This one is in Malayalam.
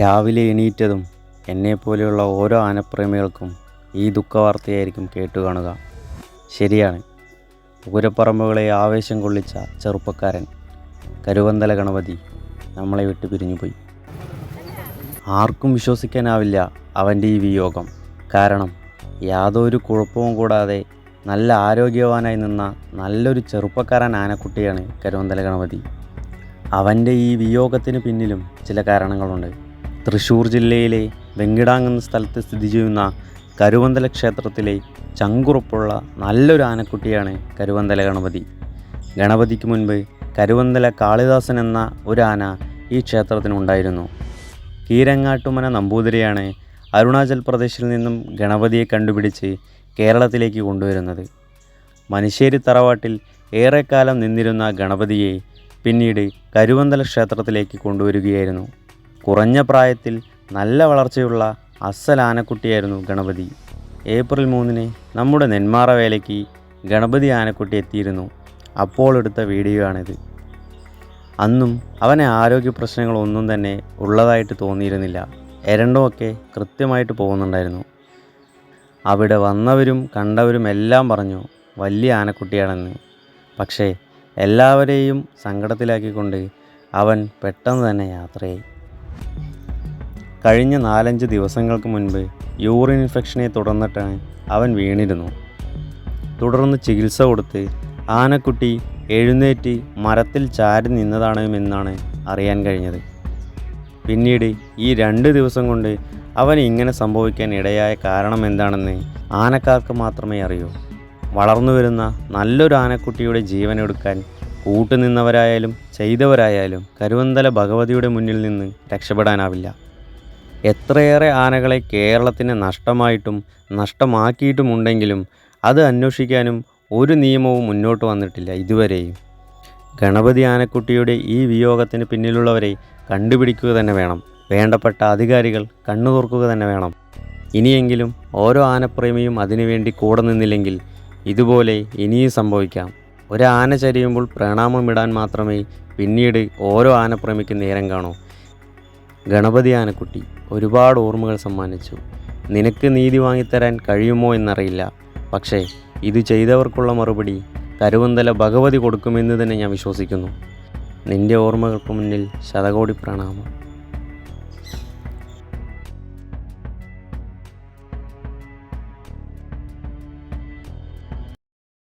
രാവിലെ എണീറ്റതും എന്നെപ്പോലെയുള്ള ഓരോ ആനപ്രേമികൾക്കും ഈ ദുഃഖവാർത്തയായിരിക്കും കേട്ടുകാണുക. ശരിയാണ്. പൂരപ്പറമ്പുകളെ ആവേശം കൊള്ളിച്ച ചെറുപ്പക്കാരൻ കരുവന്തല ഗണപതി നമ്മളെ വിട്ട് പിരിഞ്ഞുപോയി. ആർക്കും വിശ്വസിക്കാനാവില്ല അവന്റെ ഈ വിയോഗം. കാരണം യാതൊരു കുഴപ്പവും കൂടാതെ നല്ല ആരോഗ്യവാനായി നിന്ന നല്ലൊരു ചെറുപ്പക്കാരൻ ആനക്കുട്ടിയാണ് കരുവന്തല ഗണപതി. അവന്റെ ഈ വിയോഗത്തിന് പിന്നിലും ചില കാരണങ്ങളുണ്ട്. തൃശ്ശൂർ ജില്ലയിലെ വെങ്കിടാങ് എന്ന സ്ഥലത്ത് സ്ഥിതി ചെയ്യുന്ന കരുവന്തല ക്ഷേത്രത്തിലെ ചങ്കുറപ്പുള്ള നല്ലൊരു ആനക്കുട്ടിയാണ് കരുവന്തല ഗണപതി. ഗണപതിക്ക് മുൻപ് കരുവന്തല കാളിദാസൻ എന്ന ഒരു ആന ഈ ക്ഷേത്രത്തിനുണ്ടായിരുന്നു കീരങ്ങാട്ടുമന നമ്പൂതിരിയാണ് അരുണാചൽ പ്രദേശിൽ നിന്നും ഗണപതിയെ കണ്ടുപിടിച്ച് കേരളത്തിലേക്ക് കൊണ്ടുവരുന്നത്. മനുശ്ശേരി തറവാട്ടിൽ ഏറെക്കാലം നിന്നിരുന്ന ഗണപതിയെ പിന്നീട് കരുവന്തല ക്ഷേത്രത്തിലേക്ക് കൊണ്ടുവരികയായിരുന്നു. കുറഞ്ഞ പ്രായത്തിൽ നല്ല വളർച്ചയുള്ള അസൽ ആനക്കുട്ടിയായിരുന്നു ഗണപതി. ഏപ്രിൽ മൂന്നിന് നമ്മുടെ നെന്മാറ വേലയ്ക്ക് ഗണപതി ആനക്കുട്ടി എത്തിയിരുന്നു. അപ്പോൾ എടുത്ത വീഡിയോ ആണിത് അന്നും അവനെ ആരോഗ്യ പ്രശ്നങ്ങളൊന്നും തന്നെ ഉള്ളതായിട്ട് തോന്നിയിരുന്നില്ല. എരണ്ടുമൊക്കെ കൃത്യമായിട്ട് പോകുന്നുണ്ടായിരുന്നു. അവിടെ വന്നവരും കണ്ടവരും എല്ലാം പറഞ്ഞു വലിയ ആനക്കുട്ടിയാണെന്ന്. പക്ഷേ എല്ലാവരെയും സങ്കടത്തിലാക്കിക്കൊണ്ട് അവൻ പെട്ടെന്ന് തന്നെ യാത്രയായി. കഴിഞ്ഞ നാലഞ്ച് ദിവസങ്ങൾക്ക് മുൻപ് യൂറിൻ ഇൻഫെക്ഷനെ തുടർന്നിട്ടാണ് അവൻ വീണിരുന്നു. തുടർന്ന് ചികിത്സ കൊടുത്ത് ആനക്കുട്ടി എഴുന്നേറ്റ് മരത്തിൽ ചാരി നിന്നതാണെന്നാണ് അറിയാൻ കഴിഞ്ഞത്. പിന്നീട് ഈ രണ്ട് ദിവസം കൊണ്ട് അവൻ ഇങ്ങനെ സംഭവിക്കാൻ ഇടയായ കാരണം എന്താണെന്ന് ആനക്കാർക്ക് മാത്രമേ അറിയൂ. വളർന്നു വരുന്ന നല്ലൊരു ആനക്കുട്ടിയുടെ ജീവനെടുക്കാൻ കൂട്ടുനിന്നവരായാലും ചെയ്തവരായാലും കരുവന്തല ഭഗവതിയുടെ മുന്നിൽ നിന്ന് രക്ഷപ്പെടാനാവില്ല. എത്രയേറെ ആനകളെ കേരളത്തിന് നഷ്ടമായിട്ടും നഷ്ടമാക്കിയിട്ടുമുണ്ടെങ്കിലും അത് അന്വേഷിക്കാനും ഒരു നിയമവും മുന്നോട്ട് വന്നിട്ടില്ല ഇതുവരെയും. ഗണപതി ആനക്കുട്ടിയുടെ ഈ വിയോഗത്തിന് പിന്നിലുള്ളവരെ കണ്ടുപിടിക്കുക തന്നെ വേണം. വേണ്ടപ്പെട്ട അധികാരികൾ കണ്ണു തുറക്കുക തന്നെ വേണം. ഇനിയെങ്കിലും ഓരോ ആനപ്രേമിയും അതിനുവേണ്ടി കൂടെ നിന്നില്ലെങ്കിൽ ഇതുപോലെ ഇനിയും സംഭവിക്കാം. ഒരു ആന ചരിയുമ്പോൾ പ്രണാമം ഇടാൻ മാത്രമേ പിന്നീട് ഓരോ ആനപ്രേമിക്ക് നേരം കാണൂ. ഗണപതി ആനക്കുട്ടി ഒരുപാട് ഓർമ്മകൾ സമ്മാനിച്ചു. നിനക്ക് നീതി വാങ്ങിത്തരാൻ കഴിയുമോ എന്നറിയില്ല. പക്ഷേ ഇത് ചെയ്തവർക്കുള്ള മറുപടി കരുവന്തല ഭഗവതി കൊടുക്കുമെന്ന് തന്നെ ഞാൻ വിശ്വസിക്കുന്നു. നിന്റെ ഓർമ്മകൾക്ക് മുന്നിൽ ശതകോടി പ്രണാമം.